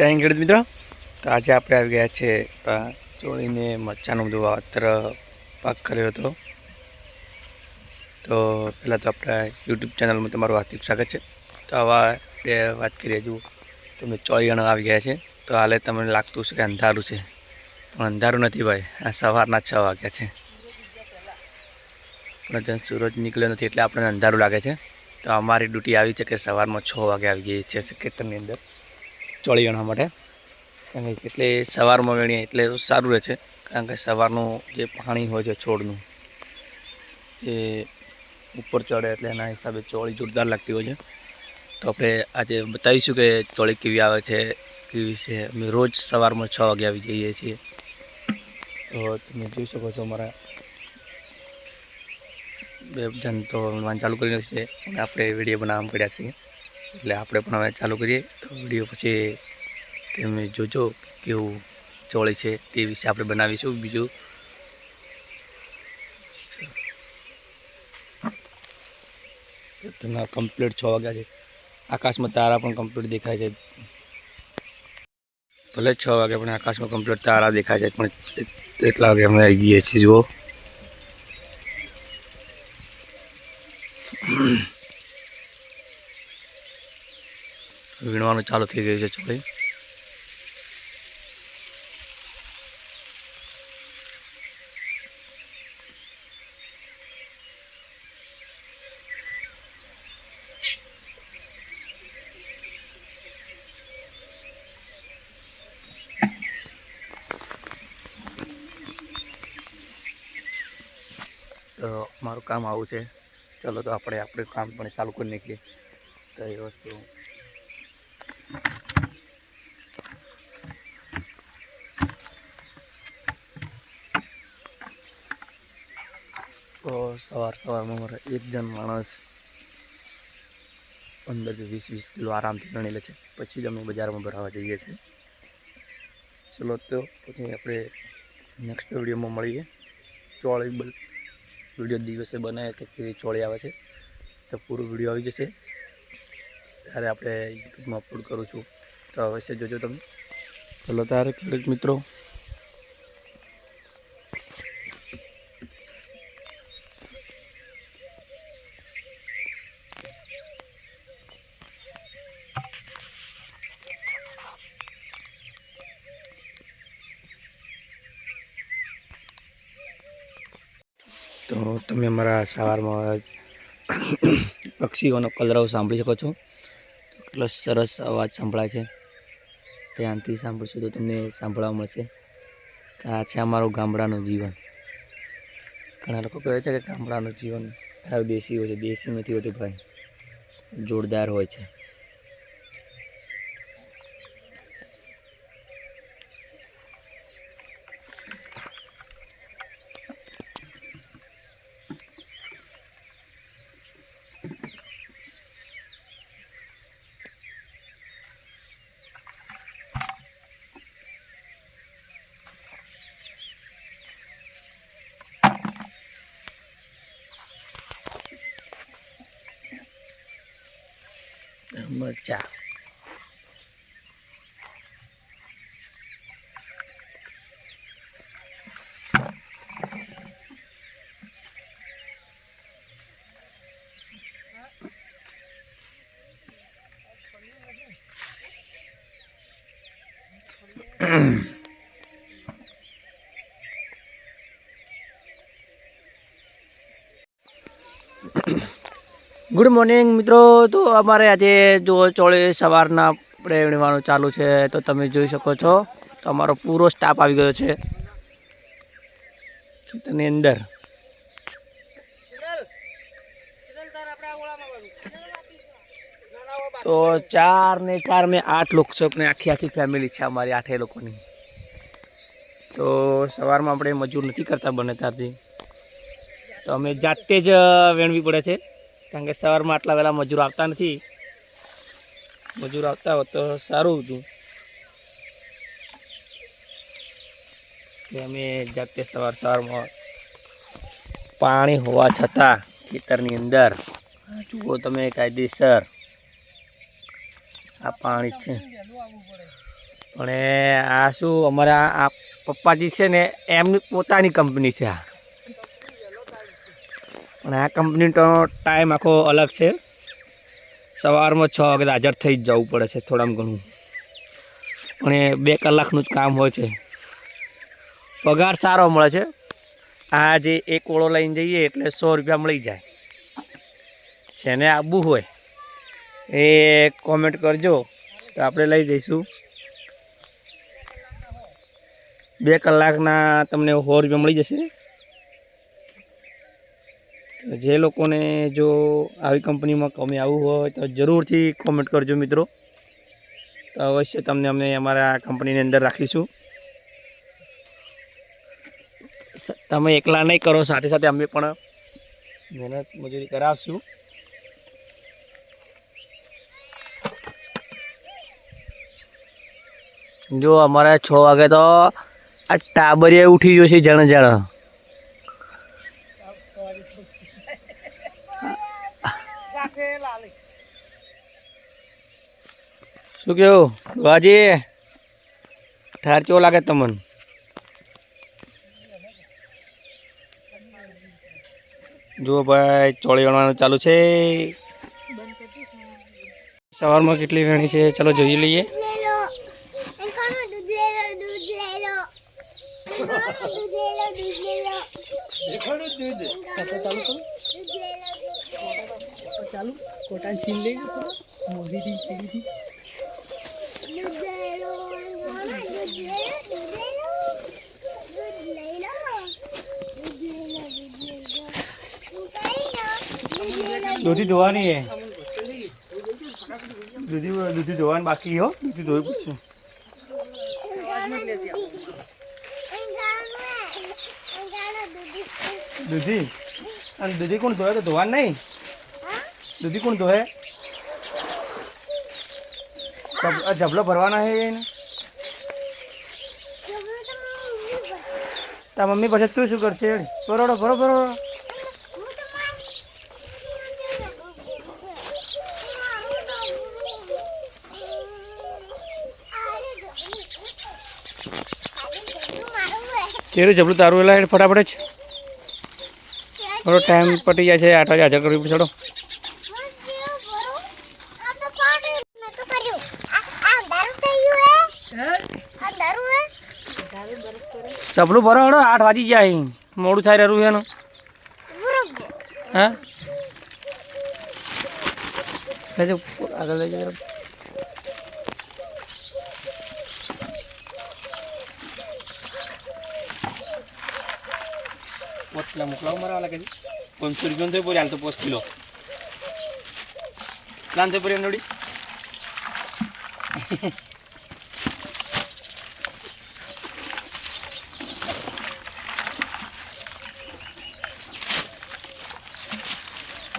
જય ખેડૂત મિત્રો. તો આજે આપણે આવી ગયા છે ચોળીને મરચાંનું બધું વાવતર, પાક કર્યો હતો. તો પહેલાં તો આપણા યુટ્યુબ ચેનલમાં તમારું હાર્દિક સ્વાગત છે. તો આવા બે વાત કરીએ જુઓ તમે જણા આવી ગયા છે. તો હાલે તમને લાગતું છે કે અંધારું છે. પણ અંધારું નથી ભાઈ. આ સવારના છ વાગ્યા છે. પણ ત્યાં સૂરજ નીકળ્યો નથી એટલે આપણને અંધારું લાગે છે. તો અમારી ડ્યુટી આવી છે કે સવારમાં છ વાગે આવી ગઈ છે કીર્તનની અંદર. ચોળી વણવા માટે. કારણ કે એટલે સવારમાં વેણીએ એટલે સારું રહે છે. કારણ કે સવારનું જે પાણી હોય છે છોડનું, એ ઉપર ચડે એટલે એના હિસાબે ચોળી જોરદાર લાગતી હોય છે. તો આપણે આજે બતાવીશું કે ચોળી કેવી આવે છે, કેવી છે. અમે રોજ સવારમાં છ વાગે આવી જઈએ છીએ. તો તમે જોઈ શકો છો અમારા બે જણ તો વાન ચાલુ કરી છે અને આપણે વીડિયો બનાવવા પડ્યા છીએ. એટલે આપણે પણ હવે ચાલુ કરીએ તો વીડિયો પછી તમે જોજો કેવું ચોળી છે તે વિશે આપણે બનાવીશું બીજું. તમે કમ્પ્લીટ છ વાગ્યા છે. આકાશમાં તારા પણ કમ્પ્લીટ દેખાય છે. ભલે છ વાગે પણ આકાશમાં કમ્પ્લીટ તારા દેખાય છે, પણ એટલા વાગે અમે આવી ગઈએ છીએ, જુઓ. વીણવાનું ચાલુ થઈ ગયું છે ચોળી તો મારું કામ આવું છે. ચલો તો આપણે આપણે કામ પણ ચાલુ કરી નાખીએ. તો એ વસ્તુ તો સવાર સવારમાં મારે એક જણ માણસ પંદરથી વીસ વીસ કિલો આરામથી ગણી લે છે. પછી જ અમે બજારમાં ભરાવા જઈએ છીએ. ચલો તો પછી આપણે નેક્સ્ટ વિડીયોમાં મળીએ. ચોળી વીડિયો દિવસે બનાવે કે કેવી ચોળી આવે છે. તો પૂરો વીડિયો આવી જશે. ત્યારે આપણે યુટ્યુબમાં અપલોડ કરું છું. તો અવશ્ય જોજો તમે. ચલો ત્યારે ખેડૂત મિત્રો. તો તમે અમારા સવારમાં પક્ષીઓનો કલરવ સાંભળી શકો છો. એટલો સરસ અવાજ સંભળાય છે. ધ્યાનથી સાંભળશો તો તમને સાંભળવા મળશે. તો આ છે અમારું ગામડાનું જીવન. ઘણા લોકો કહે છે કે ગામડાનું જીવન દેશી હોય છે. દેશી નથી હોતું ભાઈ. જોરદાર હોય છે. mưa chảo mm good morning મિત્રો. તો અમારે આજે જો ચોળે સવારના આપણે વીણવાનું ચાલુ છે, તો તમે જોઈ શકો છો, તો અમારો પૂરો સ્ટાફ આવી ગયો છે. ખેતરની અંદર. તો ચાર ને ચાર મેં આઠ લોકો છે આપણે આખી આખી ફેમિલી છે અમારી આઠે લોકોની. તો સવારમાં આપણે મજૂર નથી કરતા બને ત્યારથી. તો અમે જાતે જ વેણવી પડે છે. કારણ કે સવારમાં આટલા વહેલા મજૂર આવતા નથી. મજૂર આવતા હોત તો સારું હતું. અમે જાતે સવાર સવારમાં પાણી હોવા છતાં ખેતરની અંદર. જુઓ તમે કાયદેસર. આ પાણી છે. પણ આ શું અમારા આ પપ્પાજી છે ને એમની પોતાની કંપની છે આ. પણ આ કંપનીનો ટાઈમ આખો અલગ છે. સવારમાં છ વાગે હાજર થઈ જ જવું પડે છે થોડામાં ઘણું. પણ બે કલાકનું જ કામ હોય છે. પગાર સારો મળે છે. આ જે એક ઓળો લઈને જઈએ એટલે સો રૂપિયા મળી જાય. જેને આવવું હોય એ કોમેન્ટ કરજો. તો આપણે લઈ જઈશું. બે કલાકના તમને સો રૂપિયા મળી જશે. જે લોકોને જો આવી કંપનીમાં કમી આવવું હોય તો જરૂરથી કોમેન્ટ કરજો મિત્રો. તો અવશ્ય તમને અમે અમારા કંપનીની અંદર રાખીશું. તમે એકલા નહીં કરો, સાથે સાથે અમે પણ મહેનત મજૂરી કરાવશું. જો અમારે છ વાગે તો આ ટાબરિયા ઉઠી ગયો છે જણ જણ. શું કેવું? બાજી ઠાર કેવો લાગે તમને? જુઓ ભાઈ ચોળી વણવાનું ચાલુ છે. સવારમાં કેટલી વેણી છે? ચલો જોઈ લઈએ. લેલો એકાણું દૂધ લેલો દૂધ લેલો એકાણું દૂધ લેલો દૂધ લેલો એકાણું દૂધ ચાલુ કરો દૂધ લેલો ચાલુ કોટા છીન લઈ મોદી થી સીધી દૂધ લેલો એકાણું દૂધ લેલો દૂધ લેલો દૂધ લેલો દૂધ લેલો દૂધ લેલો તું કઈ ના દૂધ લેલો દૂધી ધોવાની હે દૂધી દૂધી ધોવાની બાકી હો દૂધી ધોઈ પૂછશું એકાણું એકાણું દૂધ દૂધી અને દૂધી કોણ ધોય તો ધોવાનું નહીં હા દૂધી કોણ ધોહે? જબલો ભરવાના હે એને? તો મમ્મી પછી તું શું કરશે? બરોડો ભરો ભરો. કેરું જબલું તારું એલા ફટાફટ જ. થોડો ટાઈમ પટી જાય છે, આઠ વાગે હાજર કરવી પડશે જબલું ભરો હડો, આઠ વાગી જાય મોડું થાય રહ્યું એનું હા? આગળ લઈ જાય પોચલા મોકલાવો મારા લાગે છે પાંચસો રૂપિયા થઈ પોચ કિલો. લાન થઈ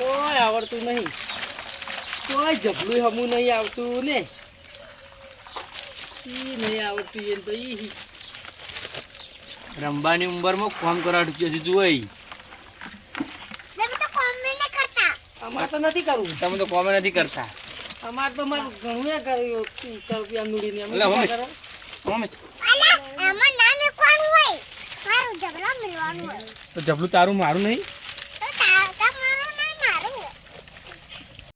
કોઈ આવડતું નહીં. કોઈ જબલું હમું નહીં આવતું ને. ઈ નહીં આવડતું એને તો ઈ. રંબાની ઉંમરમાં કામ કરાવતું છે જુઓ ઈ. અમારે તો નથી કરવું. તમે તો કોમે નથી કરતા. અમારે તો મારે ઘણું એ કર્યું રૂપિયા નુડીને અમે હોય? તો જબલું તારું મારું નહીં?